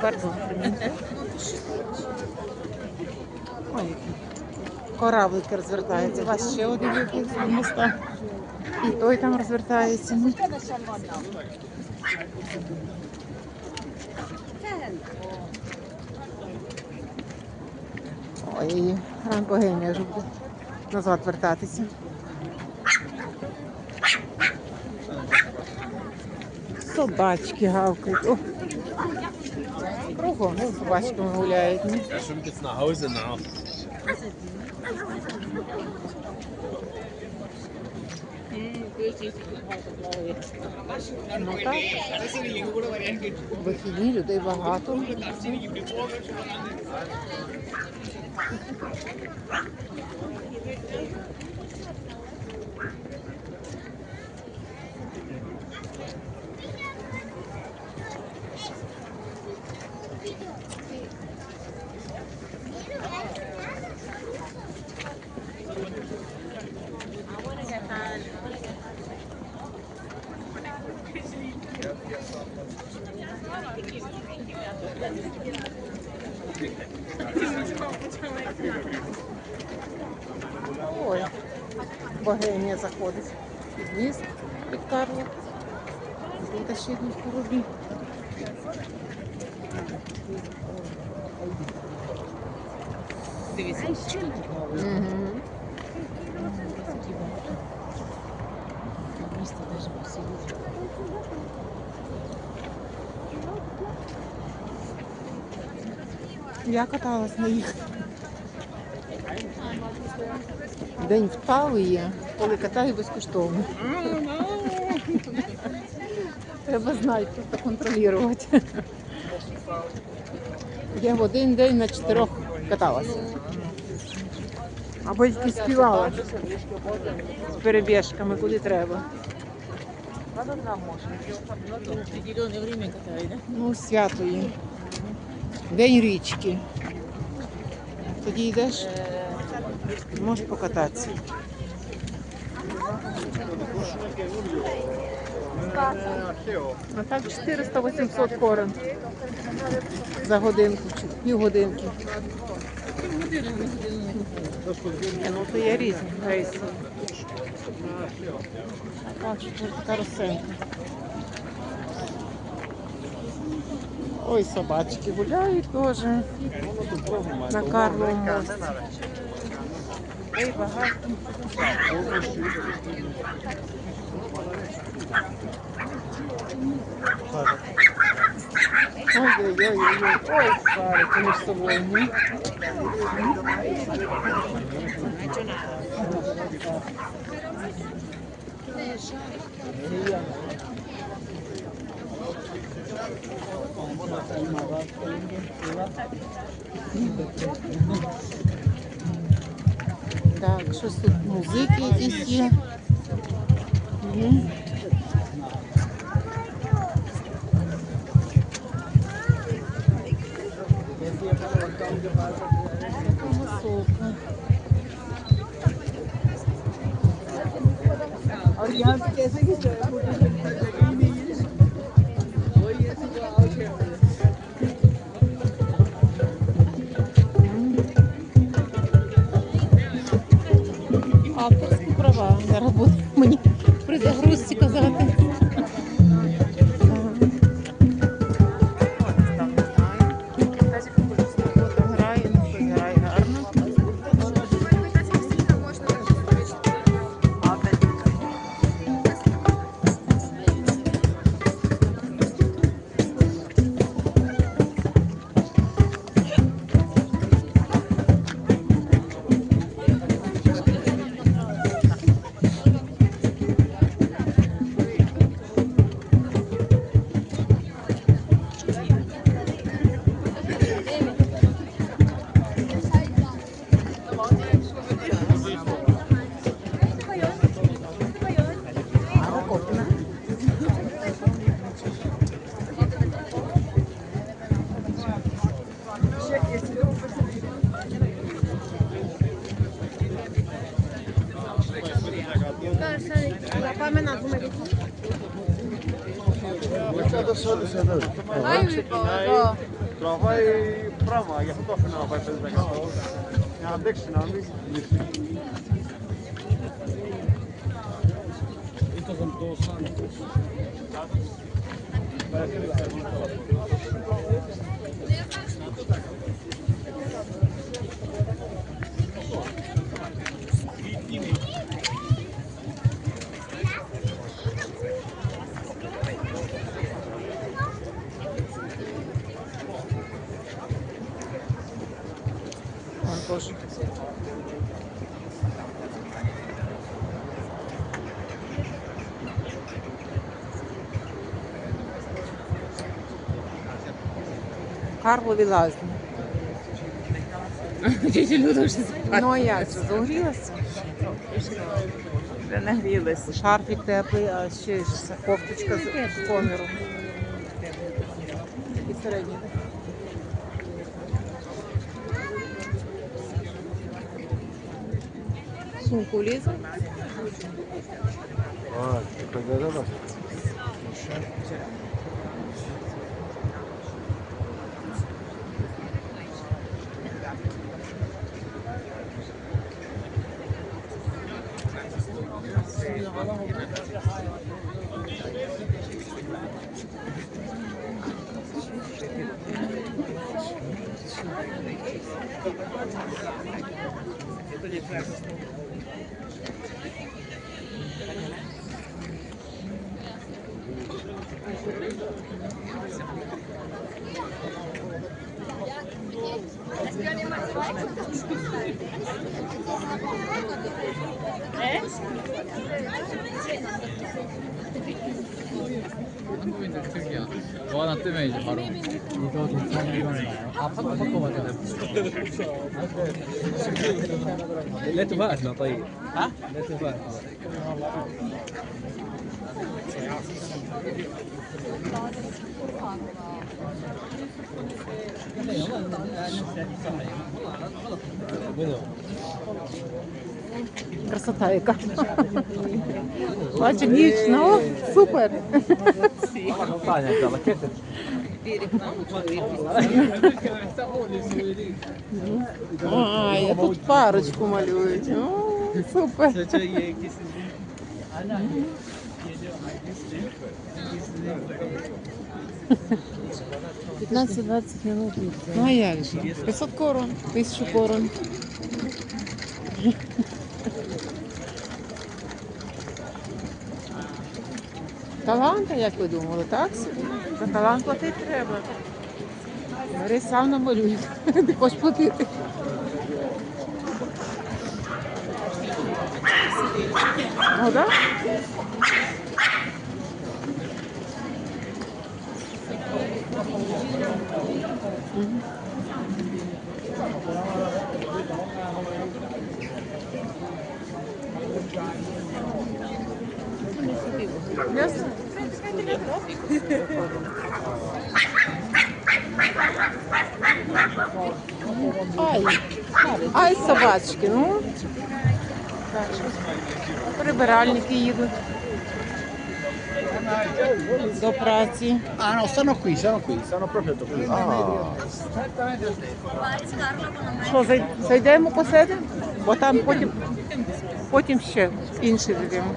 Пардон, приміньте. Ой. Кораблик розвертається. У вас ще один якийсь моста. І той там розвертається. Ну, Ой, ранку вже буде назад вертатися. Собачки гавкають. Кругом ну, собачками гуляють. Ну так. Вихідні людей багато. Ой, богиня заходить. Під'їзд під Карло. Тут ще йдуть кораблі. Дивіться. Угу. Я каталась на їх. День впав є, коли катаю безкоштовно. Треба знати, просто контролювати. Я в один день на чотирьох каталася. Або тільки співала з перебіжками, куди треба. Да? Ну, свято є. День річки. Тоді йдеш, можеш покататися. А так 400-800 корон за годинку чи півгодинки. Ні, Ну, то є різні рейси. Так, що тут каруселька. Ой, собачки гуляють теж на Карловому мості. Ой, багато. Ой-ой-ой, ой, свариться між собою. ні? Так, щось тут музики якісь є. Мгм. Така Εξέτασε όλους εδώ. Τραβάει Τραβάει πράγμα, για αυτό αφήνω να πάει Για να αντέξει να μην Ήταν το Σάντος. Люда вже спать. Ну а як це? Загорілося? Вже нагрілася. Шарфік теплий, а ще ж кофточка з коміром. Такий середній. sumu Thank you. Gracias. 한국인들 특이야. 뭐 하나 뜨면 이제 바로 이거 괜찮은 건가요? 아, 팝콘 팝콘 맞아. Let vas, no, طيب. ها؟ Let vas. بدو Красота яка. Бачу, дівчина, о, супер. А, я тут парочку малюють. О, супер. 15-20 минут. Ну а як же? 500 корон, 1000 корон. Таланта, як ви думали, так собі? За талант платити треба. Бери сам намалюй. Ти хочеш платити. Ну, Так? Ай, ай, собачки, ну. Прибиральники їдуть. До праці. Ah no, stanno qui, stanno qui, stanno proprio qui. Ah. Що, зай- зайдемо посидимо? Бо там потім, потім ще інші йдемо.